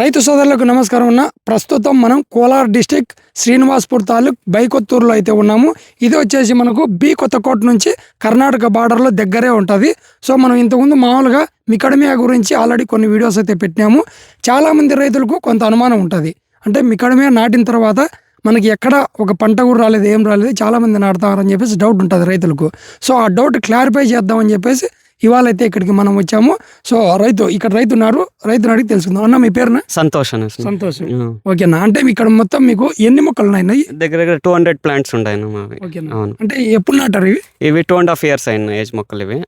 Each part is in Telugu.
రైతు సోదరులకు నమస్కారం అన్న. ప్రస్తుతం మనం కోలార్ డిస్టిక్ శ్రీనివాస్పూర్ తాలూక్ బైకొత్తూరులో అయితే ఉన్నాము. ఇది వచ్చేసి మనకు బి కొత్తకోట నుంచి కర్ణాటక బార్డర్లో దగ్గరే ఉంటుంది. సో మనం ఇంతకుముందు మామూలుగా మికడమియా గురించి ఆల్రెడీ కొన్ని వీడియోస్ అయితే పెట్టినాము. చాలామంది రైతులకు కొంత అనుమానం ఉంటుంది. అంటే మికడమియా నాటిన తర్వాత మనకి ఎక్కడ ఒక పంట కూడా రాలేదు ఏం రాలేదు చాలామంది నాటుతారని చెప్పేసి డౌట్ ఉంటుంది రైతులకు. సో ఆ డౌట్ క్లారిఫై చేద్దామని చెప్పేసి ఇవాళ అయితే ఇక్కడికి మనం వచ్చాము. సో రైతు ఇక్కడ రైతు ఉన్నారు. రైతుని అడిగి తెలుసుకుందాం. అన్న మీ పేరున? సంతోష్ సంతోషం. ఓకేనా? అంటే ఇక్కడ మొత్తం మీకు ఎన్ని మొక్కలు ఉన్నాయి? దగ్గర దగ్గర టూ హండ్రెడ్ ప్లాంట్స్ ఉన్నాయి మావి. అవును. అంటే ఎప్పుడు నాటారు ఇవి? ఇవి టూ అండ్ హాఫ్ ఇయర్స్ అయిన ఏజ్ మొక్కలు ఇవి.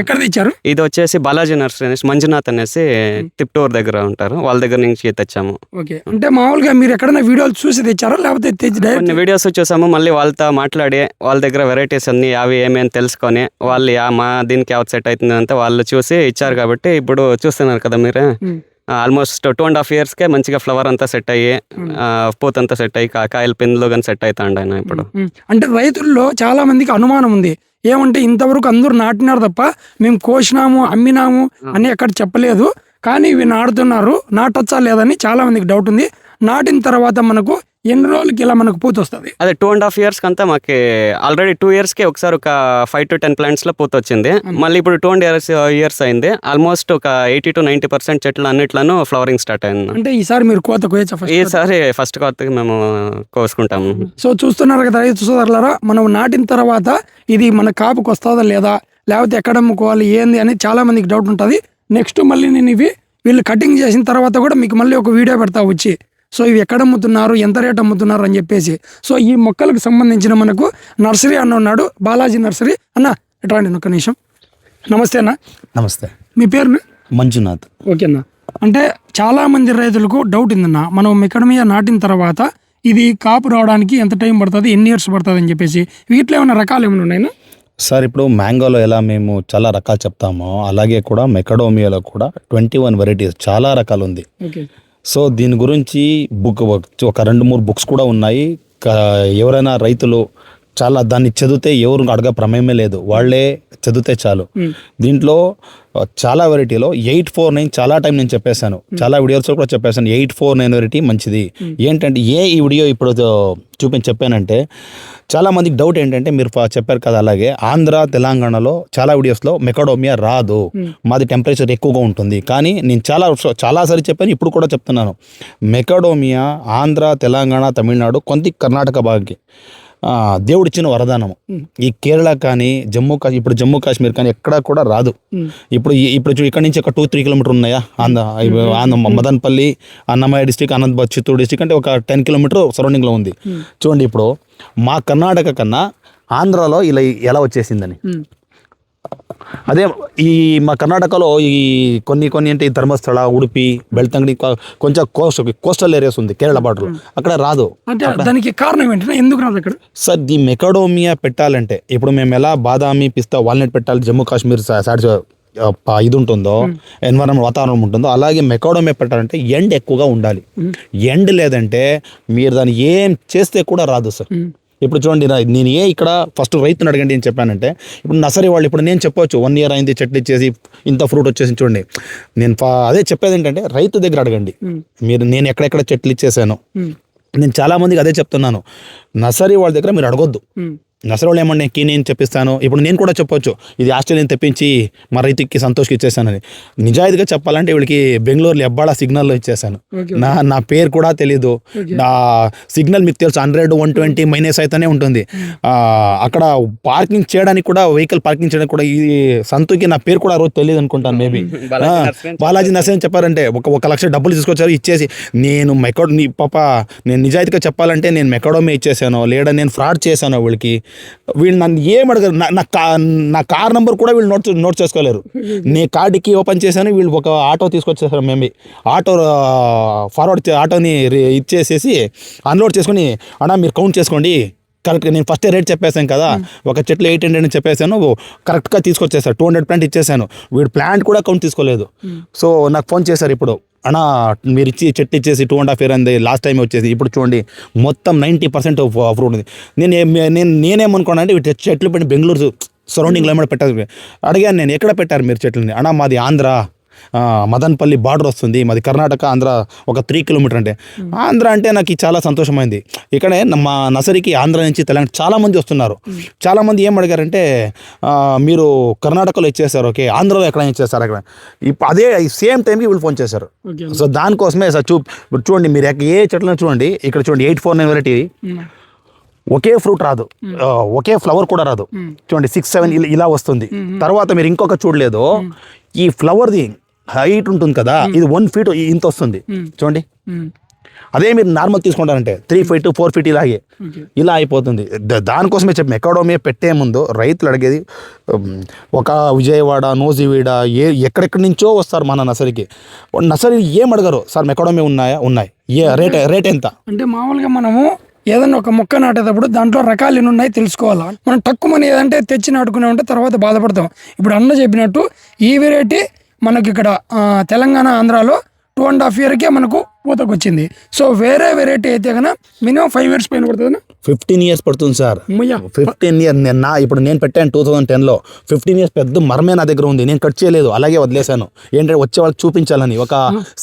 ఎక్కడ తెచ్చారు? ఇది వచ్చేసి బాలాజీ నర్సరీ అనేసి మంజునాథ్ అనేసి తిప్టూర్ దగ్గర ఉంటారు. వాళ్ళ దగ్గర నుంచి తెచ్చాము. ఓకే. అంటే మామూలుగా మీరు ఎక్కడైనా వీడియోలు చూసి తెచ్చారా? లేకపోతే కొన్ని వీడియోస్ చూసాము. మళ్ళీ వాళ్ళతో మాట్లాడి వాళ్ళ దగ్గర వెరైటీస్ అన్ని అవి ఏమేమి తెలుసుకొని వాళ్ళు మా దీనికి అవుట్ సెట్ అవుతుంది అంటే వాళ్ళు చూసి ఇచ్చారు కాబట్టి ఇప్పుడు చూస్తున్నారు కదా మీరే. ఆల్మోస్ట్ టూ అండ్ హాఫ్ ఇయర్స్కే మంచిగా ఫ్లవర్ అంతా సెట్ అయ్యి పూత అంతా సెట్ అయ్యి కాయలు పిందులు కానీ సెట్ అవుతాండి ఆయన ఇప్పుడు. అంటే రైతుల్లో చాలా మందికి అనుమానం ఉంది. ఏమంటే ఇంతవరకు అందరూ నాటినారు తప్ప మేము కోసినాము అమ్మినాము అని ఎక్కడ చెప్పలేదు. కానీ ఇవి నాటుతున్నారు నాటొచ్చా లేదని చాలా మందికి డౌట్ ఉంది. నాటిన తర్వాత మనకు ఎన్ని రోజులకి ఇలా మనకు పూత వస్తుంది? అదే టూ అండ్ హాఫ్ ఇయర్స్ అంతా మాకు ఆల్రెడీ టూ ఇయర్స్కి ఒకసారి ఒక ఫైవ్ టు టెన్ ప్లాంట్స్లో పూత వచ్చింది. మళ్ళీ ఇప్పుడు టూ అండ్ ఇయర్స్ ఇయర్స్ అయింది. ఆల్మోస్ట్ ఒక ఎయిటీ టు నైన్టీ పర్సెంట్ చెట్లు అన్నిట్లోనూ ఫ్లవరింగ్ స్టార్ట్ అయింది. అంటే ఈసారి మీరు కోత కోయచ్చా ఈసారి ఫస్ట్ కొత్తగా మేము కోసుకుంటాము. సో చూస్తున్నారు కదా రైతు సోదరులారా మనం నాటిన తర్వాత ఇది మన కాపుకి వస్తుందా లేదా లేకపోతే ఎక్కడ అమ్ముకోవాలి ఏంది అనేది చాలా మందికి డౌట్ ఉంటుంది. నెక్స్ట్ మళ్ళీ నేను ఇవి వీళ్ళు కటింగ్ చేసిన తర్వాత కూడా మీకు మళ్ళీ ఒక వీడియో పెడతా వచ్చి. సో ఇవి ఎక్కడ అమ్ముతున్నారు ఎంత రేట్ అమ్ముతున్నారు అని చెప్పేసి. సో ఈ మొక్కలకు సంబంధించిన మనకు నర్సరీ అన్న ఉన్నాడు బాలాజీ నర్సరీ. అన్న ఎట్లా అండి ఒక్క నిమిషం. నమస్తే అన్న. నమస్తే. మీ పేరుని? మంజునాథ్. ఓకేనా అంటే చాలా మంది రైతులకు డౌట్ ఉందన్న. మనం మెకడమియా నాటిన తర్వాత ఇది కాపు రావడానికి ఎంత టైం పడుతుంది ఎన్ని ఇయర్స్ పడుతుంది అని చెప్పేసి. వీటిలో ఏమైనా రకాలు ఏమైనా ఉన్నాయినా సార్ ఇప్పుడు మ్యాంగోలో ఎలా మేము చాలా రకాలు చెప్తామో అలాగే కూడా మెకడోమియాలో కూడా ట్వంటీ వన్ వెరైటీస్ చాలా రకాలు ఉంది. ఓకే. సో దీని గురించి బుక్ ఒక రెండు మూడు బుక్స్ కూడా ఉన్నాయి. ఎవరైనా రైతులు చాలా దాన్ని చదివితే ఎవరు అడగ ప్రమేయమే లేదు. వాళ్ళే చదివితే చాలు. దీంట్లో చాలా వెరైటీలో ఎయిట్ ఫోర్ నైన్ చాలా టైం నేను చెప్పేశాను. చాలా వీడియోస్ కూడా చెప్పేశాను. ఎయిట్ ఫోర్ నైన్ వెరైటీ మంచిది. ఏంటంటే ఏ ఈ వీడియో ఇప్పుడు చూపించి చెప్పానంటే చాలా మందికి డౌట్ ఏంటంటే మీరు చెప్పారు కదా అలాగే ఆంధ్ర తెలంగాణలో చాలా వీడియోస్లో మెకడోమియా రాదు. మాది టెంపరేచర్ ఎక్కువగా ఉంటుంది. కానీ నేను చాలా చాలాసారి చెప్పాను ఇప్పుడు కూడా చెప్తున్నాను. మెకడోమియా ఆంధ్ర తెలంగాణ తమిళనాడు కొంత కర్ణాటక బాగా దేవుడిచ్చిన వరదానము ఈ కేరళ కానీ జమ్మూ కాశ్మీర్ ఇప్పుడు జమ్మూ కాశ్మీర్ కానీ ఎక్కడా కూడా రాదు. ఇప్పుడు ఇప్పుడు ఇక్కడ నుంచి ఒక టూ త్రీ కిలోమీటర్ ఉన్నాయా? ఆంధ్ర ఆంధ్ర మదన్పల్లి అన్నమయ్య డిస్టిక్ అనంతబాద్ చిత్తూరు డిస్టిక్ అంటే ఒక టెన్ కిలోమీటర్ సరౌండింగ్లో ఉంది. చూడండి ఇప్పుడు మా కర్ణాటక కన్నా ఆంధ్రాలో ఇలా ఎలా వచ్చేసిందని. అదే ఈ మా కర్ణాటకలో ఈ కొన్ని కొన్ని అంటే ఈ ధర్మస్థల ఉడిపి బెల్తంగడి కొంచెం కోస్ట్ కోస్టల్ ఏరియాస్ ఉంది కేరళ బార్డర్ అక్కడ రాదు. అంటే దానికి కారణం ఏంటంటే ఎందుకు రాదు ఇక్కడ సార్ ది మెకడోమియా పెట్టాలంటే ఇప్పుడు మేము ఎలా బాదామి పిస్తా వాల్నట్ పెట్టాలి జమ్మూ కాశ్మీర్ సా- సైడ్ ఆ, ప- ఇది ఉంటుందో ఎన్వైరన్మెంట్ వాతావరణం ఉంటుందో అలాగే మెకడోమియా పెట్టాలంటే ఎండ్ ఎక్కువగా ఉండాలి. ఎండ్ లేదంటే మీరు దాన్ని ఏం చేస్తే కూడా రాదు సార్. ఇప్పుడు చూడండి నేను ఏ ఇక్కడ ఫస్ట్ రైతుని అడగండి అని చెప్పానంటే ఇప్పుడు నర్సరీ వాళ్ళు ఇప్పుడు నేను చెప్పొచ్చు వన్ ఇయర్ అయింది చెట్లు ఇచ్చేసి ఇంత ఫ్రూట్ వచ్చేసి చూడండి. నేను అదే చెప్పేది ఏంటంటే రైతు దగ్గర అడగండి. మీరు నేను ఎక్కడెక్కడ చెట్లు ఇచ్చేసాను. నేను చాలా మందికి అదే చెప్తున్నాను. నర్సరీ వాళ్ళ దగ్గర మీరు అడగొద్దు. నర్సరీ వాళ్ళు ఏమన్నా కీ నేను చెప్పిస్తాను. ఇప్పుడు నేను కూడా చెప్పొచ్చు. ఇది ఆస్ట్రేలియన్ తెప్పించి మా రైతుకి సంతోష్కి ఇచ్చేసానని నిజాయితీగా చెప్పాలంటే వీళ్ళకి బెంగళూరులో ఎబ్బాడ సిగ్నల్లో ఇచ్చేసాను. నా నా పేరు కూడా తెలీదు. నా సిగ్నల్ మీకు తెలుసు. హండ్రెడ్ వన్ ట్వంటీ మైనస్ అయితేనే ఉంటుంది. అక్కడ పార్కింగ్ చేయడానికి కూడా వెహికల్ పార్కింగ్ చేయడానికి కూడా ఈ సంతుకి నా పేరు కూడా రోజు తెలియదు అనుకుంటాను మేబీ. బాలాజీ నర్సరీ చెప్పారంటే ఒక ఒక లక్ష డబ్బులు తీసుకొచ్చారు ఇచ్చేసి నేను మెకడో నీ పాప నేను నిజాయితీగా చెప్పాలంటే నేను మెకడోమే ఇచ్చేసాను లేదా నేను ఫ్రాడ్ చేశాను వీళ్ళకి. వీళ్ళు నన్ను ఏం అడగరు. నా నా కార్ నెంబర్ కూడా వీళ్ళు నోట్ నోట్ చేసుకోలేరు. నీ కార్డుకి ఓపెన్ చేశాను వీళ్ళు ఒక ఆటో తీసుకొచ్చేసారు మేబీ. ఆటో ఫార్వర్డ్ ఆటోని ఇచ్చేసేసి అన్లోడ్ చేసుకొని అన్నా మీరు కౌంట్ చేసుకోండి. కరెక్ట్గా నేను ఫస్ట్ రేట్ చెప్పేశాను కదా. ఒక చెట్లు ఎయిట్ హండ్రెడ్ అని చెప్పేశాను. కరెక్ట్గా తీసుకొచ్చేసారు టూ హండ్రెడ్ ప్లాంట్ ఇచ్చేసాను వీడు ప్లాంట్ కూడా కౌంట్ తీసుకోలేదు. సో నాకు ఫోన్ చేశారు ఇప్పుడు. అన్నా మీరు ఇచ్చి చెట్టు ఇచ్చేసి టూ అండ్ హాఫ్ ఇయర్ అంది లాస్ట్ టైం వచ్చేసి ఇప్పుడు చూడండి మొత్తం నైంటీ పర్సెంట్ ఫ్రూట్ ఉంది. నేను నేను నేనేమనుకున్నాను అంటే వీటి చెట్లు పెట్టి బెంగళూరు సరౌండింగ్లో ఏమైనా పెట్టారు అడిగాను నేను ఎక్కడ పెట్టారు మీరు చెట్లని? అన్నా మాది ఆంధ్ర. మదన్పల్లి బార్డర్ వస్తుంది. మాది కర్ణాటక ఆంధ్ర ఒక త్రీ కిలోమీటర్ అంటే. ఆంధ్ర అంటే నాకు చాలా సంతోషమైంది. ఇక్కడే మా నర్సరీకి ఆంధ్ర నుంచి తెలంగాణ చాలా మంది వస్తున్నారు. చాలా మంది ఏం అడిగారంటే మీరు కర్ణాటకలో ఇచ్చేసారు ఓకే ఆంధ్రలో ఎక్కడ ఇచ్చేసారు అక్కడ ఇప్పుడు అదే సేమ్ టైంకి వీళ్ళు ఫోన్ చేశారు. సో దానికోసమే సార్ చూ చూడండి మీరు ఎక్క- ఏ చెట్లను చూడండి ఇక్కడ చూడండి ఎయిట్ ఫోర్ నైన్ వెరైటీ. ఒకే ఫ్రూట్ రాదు. ఒకే ఫ్లవర్ కూడా రాదు. చూడండి సిక్స్ సెవెన్ ఇలా వస్తుంది. తర్వాత మీరు ఇంకొక చూడలేదు. ఈ ఫ్లవర్ది హైట్ ఉంటుంది కదా ఇది వన్ ఫీట్ ఇంత వస్తుంది. చూడండి. అదే మీరు నార్మల్ తీసుకుంటారంటే త్రీ ఫీట్ ఫోర్ ఫీట్ ఇలాగే. ఇలా అయిపోతుంది. దానికోసమే చెప్పాము ఎకాడమీ పెట్టే ముందు రైతులు అడిగేది ఒక విజయవాడ నోజివీడ ఏ ఎక్కడెక్కడి నుంచో వస్తారు మన నర్సరీకి. నర్సరీ ఏం అడగరు. సార్ మెకాడమీ ఉన్నాయా? ఉన్నాయి. ఏ రేట్ రేట్ ఎంత? అంటే మామూలుగా మనము ఏదన్నా ఒక మొక్క నాటేటప్పుడు దాంట్లో రకాలు ఎన్ని ఉన్నాయి తెలుసుకోవాలా? మనం తక్కువని ఏదంటే తెచ్చి నాటుకునే ఉంటే తర్వాత బాధపడతాం. ఇప్పుడు అన్న చెప్పినట్టు ఈ వెరైటీ మనకి ఇక్కడ ఆ, తెలంగాణ ఆంధ్రాలో టూ అండ్ హాఫ్ ఇయర్కే మనకు పూతకు వచ్చింది సో వేరే వెరైటీ అయితే కన్నా మినిమం ఫైవ్ ఇయర్స్ పైన పడుతుంది ఫిఫ్టీన్ ఇయర్స్ పడుతుంది సార్. ఫిఫ్టీన్ ఇయర్ నేను నా ఇప్పుడు నేను పెట్టాను టూ థౌసండ్ టెన్లో ఫిఫ్టీన్ ఇయర్స్ పెద్ద మరమే నా దగ్గర ఉంది నేను కట్ చేయలేదు అలాగే వదిలేశాను. ఏంటంటే వచ్చే వాళ్ళకి చూపించాలని ఒక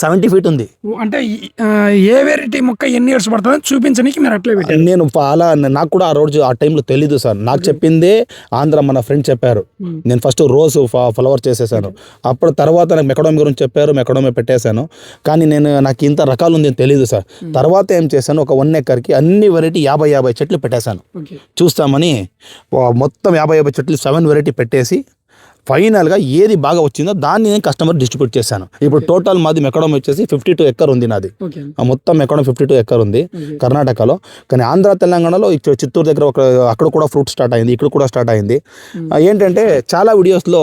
సెవెంటీ ఫీట్ ఉంది. అంటే ఏ వెరైటీ మొక్క ఎన్ని ఇయర్స్ పడుతుందో చూపించడానికి మీరు అట్లే పెట్టారు. నేను అలా నాకు కూడా ఆ రోజు ఆ టైంలో తెలీదు సార్. నాకు చెప్పిందే ఆంధ్ర మన ఫ్రెండ్ చెప్పారు. నేను ఫస్ట్ రోజ్ ఫ్లవర్ చేసేసాను. అప్పుడు తర్వాత నాకు మెకడోమి గురించి చెప్పారు మెకడోమి పెట్టేశాను. కానీ నేను నాకు ఇంత రకాలు ఉంది అని తెలియదు సార్ తర్వాత ఏం చేశాను ఒక వన్ ఎకర్కి అన్ని వెరైటీ యాభై యాభై చెట్లు పెట్టేశాను. చూస్తామని మొత్తం యాభై యాభై చెట్లు సెవెన్ వెరైటీ పెట్టేసి ఫైనల్గా ఏది బాగా వచ్చిందో దాన్ని నేను కస్టమర్ డిస్ట్రిబ్యూట్ చేశాను. ఇప్పుడు టోటల్ మాది మెకడోమ్ వచ్చేసి ఫిఫ్టీ టూ ఎక్కర్ ఉంది నాది. మొత్తం మెకడోమ్ ఫిఫ్టీ టూ ఎక్కర్ ఉంది. కర్ణాటకలో. కానీ ఆంధ్ర తెలంగాణలో చిత్తూరు దగ్గర ఒక అక్కడ కూడా ఫ్రూట్ స్టార్ట్ అయింది ఇక్కడ కూడా స్టార్ట్ అయింది. ఏంటంటే చాలా వీడియోస్లో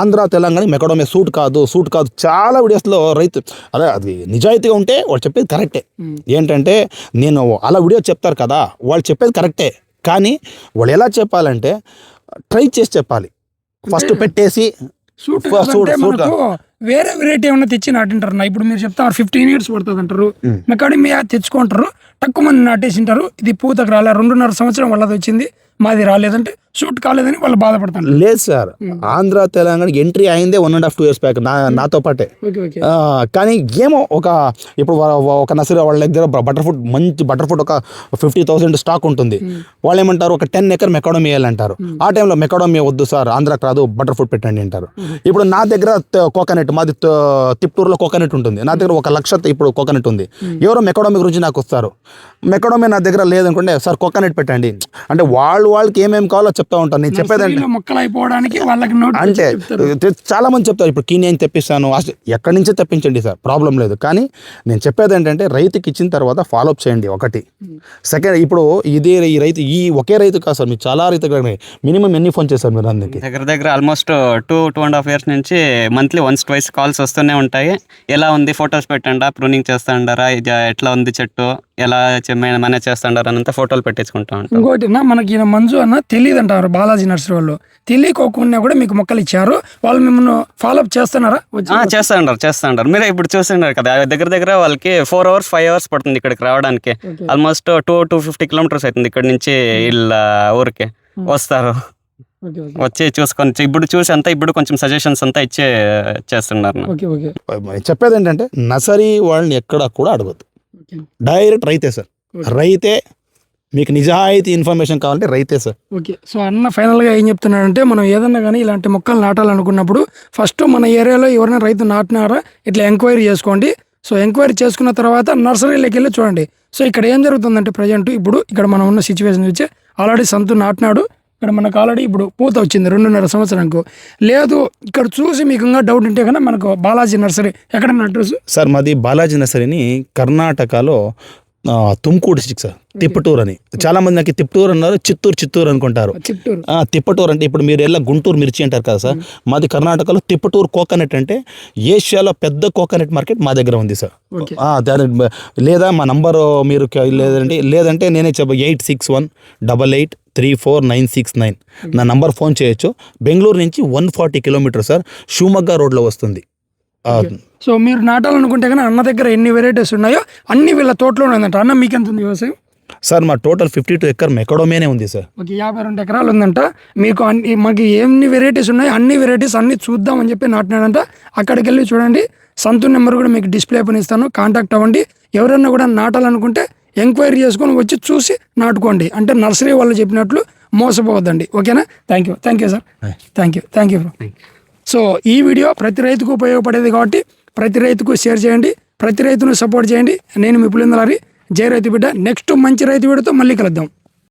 ఆంధ్ర తెలంగాణ మెకడోమే సూట్ కాదు సూట్ కాదు చాలా వీడియోస్లో రైతు అదే అది నిజాయితీగా ఉంటే వాళ్ళు చెప్పేది కరెక్టే. ఏంటంటే నేను అలా వీడియో చెప్తారు కదా వాళ్ళు చెప్పేది కరెక్టే. కానీ వాళ్ళు ఎలా చెప్పాలంటే ట్రై చేసి చెప్పాలి. ఫస్ట్ పెట్టేసి సూట్ వేరే వెరైటీ ఏమన్నా తెచ్చి నాటింటారు నా ఇప్పుడు మీరు చెప్తారు ఫిఫ్టీన్ ఇయర్స్ పడుతుంది అంటారు మెకాడమియా తెచ్చుకుంటారు. తక్కువ మంది నాటేసింటారు. ఇది పూతకు రాలే. రెండున్నర సంవత్సరం వాళ్ళది వచ్చింది. మాది రాలేదంటే షూట్ కాలేదని వాళ్ళు బాధపడతారు. లేదు సార్. ఆంధ్ర తెలంగాణ ఎంట్రీ అయిందే one and half two years back నా నాతో పాటే. కానీ ఏమో ఒక ఇప్పుడు ఒక నర్సరీ వాళ్ళ దగ్గర బటర్ ఫుడ్ మంచి బటర్ ఫుడ్ ఒక ఫిఫ్టీ థౌసండ్ స్టాక్ ఉంటుంది. వాళ్ళు ఏమంటారు ఒక టెన్ ఎకర్ మెకాడమీ వేయాలంటారు ఆ టైంలో మెకాడమీ వద్దు సార్ ఆంధ్రాకి రాదు బటర్ ఫుడ్ పెట్టండి అంటారు. ఇప్పుడు నా దగ్గర కోకోనట్ మాది త- తిప్టూరులో కోకోనట్ ఉంటుంది. నా దగ్గర ఒక లక్ష ఇప్పుడు కోకోనట్ ఉంది. ఎవరో మెకాడమీ గురించి నాకు వస్తారు. మెకాడమీ నా దగ్గర లేదనుకుంటే సార్ కోకోనట్ పెట్టండి. అంటే వాళ్ళు వాళ్ళకి ఏమేమి కావాలో చెప్తా ఉంటాను. నేను నర్సరీలో మొక్కలు అయిపోవడానికి వాళ్ళకి నోట్ అంటే చాలా మంది చెప్తారు ఇప్పుడు కీనియన్ తెప్పిస్తాను? అసలు ఎక్కడి నుంచే తెప్పించండి సార్ ప్రాబ్లం లేదు. కానీ నేను చెప్పేది ఏంటంటే రైతుకి ఇచ్చిన తర్వాత ఫాలో అప్ చేయండి ఒకటి. సెకండ్ ఇప్పుడు ఇదే ఈ రైతు ఈ ఒకే రైతు కాదు సార్ మీరు చాలా రైతు మినిమం ఎన్ని ఫోన్ చేశారు మీరు అందరికి? దగ్గర దగ్గర almost two two and half years నుంచి మంత్లీ వన్స్ ట్వైస్ కాల్స్ వస్తూనే ఉంటాయి. ఎలా ఉంది ఫొటోస్ పెట్టండా ప్రూనింగ్ చేస్తాండారా ఇది ఎట్లా ఉంది చెట్టు? ఎలా మేనేజ్ చేస్తాండారా అనంతా ఫోటోలు పెట్టించుకుంటా ఉంటాం. ఇంకోటి నా మనకి ఈయన మంజు అన్న తెలియదు అంటారు బాలాజీ నర్సరీ వాళ్ళు. తెలియకోకుండా కూడా మీకు మొక్కలు ఇచ్చారు. వాళ్ళు మిమ్మల్ని ఫాలోఅప్ చేస్తున్నారా? చేస్తాండారు చేస్తాండారు. మీరే ఇప్పుడు చూస్తున్నారు కదా దగ్గర దగ్గర వాళ్ళకి ఫోర్ అవర్స్ ఫైవ్ అవర్స్ పడుతుంది ఇక్కడికి రావడానికి. Almost two two fifty kilometers అవుతుంది ఇక్కడ నుంచి వీళ్ళ ఊరికి. వస్తారు. Okay okay. వచ్చి చూసుకొని ఇప్పుడు చూసి అంతా ఇప్పుడు కొంచెం సజెషన్స్ అంతా ఇచ్చే చేస్తున్నారు చెప్పేది ఏంటంటే నర్సరీ వాళ్ళని ఎక్కడ కూడా అడగద్దు. డైరెక్ట్ రైతే సార్. రైతే మీకు నిజాయితీ ఇన్ఫర్మేషన్ కావాలంటే రైతే సార్. ఓకే. సో అన్న ఫైనల్గా ఏం చెప్తున్నాడంటే మనం ఏదన్నా కానీ ఇలాంటి మొక్కలు నాటాలనుకున్నప్పుడు ఫస్ట్ మన ఏరియాలో ఎవరైనా రైతు నాటినారా ఇట్లా ఎంక్వైరీ చేసుకోండి. సో ఎంక్వైరీ చేసుకున్న తర్వాత నర్సరీలోకి వెళ్ళి చూడండి. సో ఇక్కడ ఏం జరుగుతుందంటే ప్రజెంట్ ఇప్పుడు ఇక్కడ మనం ఉన్న సిచ్యువేషన్ చూసి ఆల్రెడీ సంతు నాటినాడు. ఇక్కడ మనకు ఆల్రెడీ ఇప్పుడు పూత వచ్చింది రెండున్నర సంవత్సరానికి. లేదు ఇక్కడ చూసి మీకు ఇంకా డౌట్ ఉంటే కన్నా మనకు బాలాజీ నర్సరీ ఎక్కడ అడ్రస్? సార్ మాది బాలాజీ నర్సరీని కర్ణాటకలో తుమ్కూరు డిస్టిక్ సార్ తిప్పటూరు అని. చాలా మంది నాకు తిప్పటూరు అన్నారు చిత్తూరు చిత్తూరు అనుకుంటారు. తిప్పటూరు అంటే ఇప్పుడు మీరు ఎలా గుంటూరు మిర్చి అంటారు కదా సార్ మాది కర్ణాటకలో తిప్పటూరు కోకోనట్ అంటే ఏషియాలో పెద్ద కోకోనట్ మార్కెట్ మా దగ్గర ఉంది సార్. లేదా మా నంబర్ మీరు లేదంటే లేదంటే నేనే చెప్ప eight six one double eight three four nine six nine. నా నంబర్ ఫోన్ చేయొచ్చు. బెంగళూరు నుంచి వన్ ఫార్టీ కిలోమీటర్ సార్ షూమగ్గా రోడ్లో వస్తుంది. సో మీరు నాటాలనుకుంటే కానీ అన్న దగ్గర ఎన్ని వెరైటీస్ ఉన్నాయో అన్ని వీళ్ళ తోటలోనే ఉందంట. అన్న మీకు ఎంత ఉంది వ్యవసాయం? సార్ మా టోటల్ ఫిఫ్టీ టూ ఎకర్ మెకడోమేనే ఉంది సార్. ఒక యాభై రెండు ఎకరాలు ఉందంట. మీకు అన్ని మాకు ఎన్ని వెరైటీస్ ఉన్నాయి అన్ని వెరైటీస్ అన్ని చూద్దామని చెప్పి నాటినాడంట. అక్కడికి వెళ్ళి చూడండి. సంతు నెంబర్ కూడా మీకు డిస్ప్లే పని ఇస్తాను. కాంటాక్ట్ అవ్వండి. ఎవరన్నా కూడా నాటాలనుకుంటే ఎంక్వైరీ చేసుకొని వచ్చి చూసి నాటుకోండి. అంటే నర్సరీ వాళ్ళు చెప్పినట్లు మోసపోవద్దండి. ఓకేనా? Thank you thank you sir thank you thank you so ఈ వీడియో ప్రతి రైతుకు ఉపయోగపడేది కాబట్టి ప్రతి రైతుకు షేర్ చేయండి ప్రతి రైతును సపోర్ట్ చేయండి. నేను మీ పులిందలారి. జై రైతు బిడ్డ. నెక్స్ట్ మంచి రైతు వీడితో మళ్ళీ కలుద్దాం.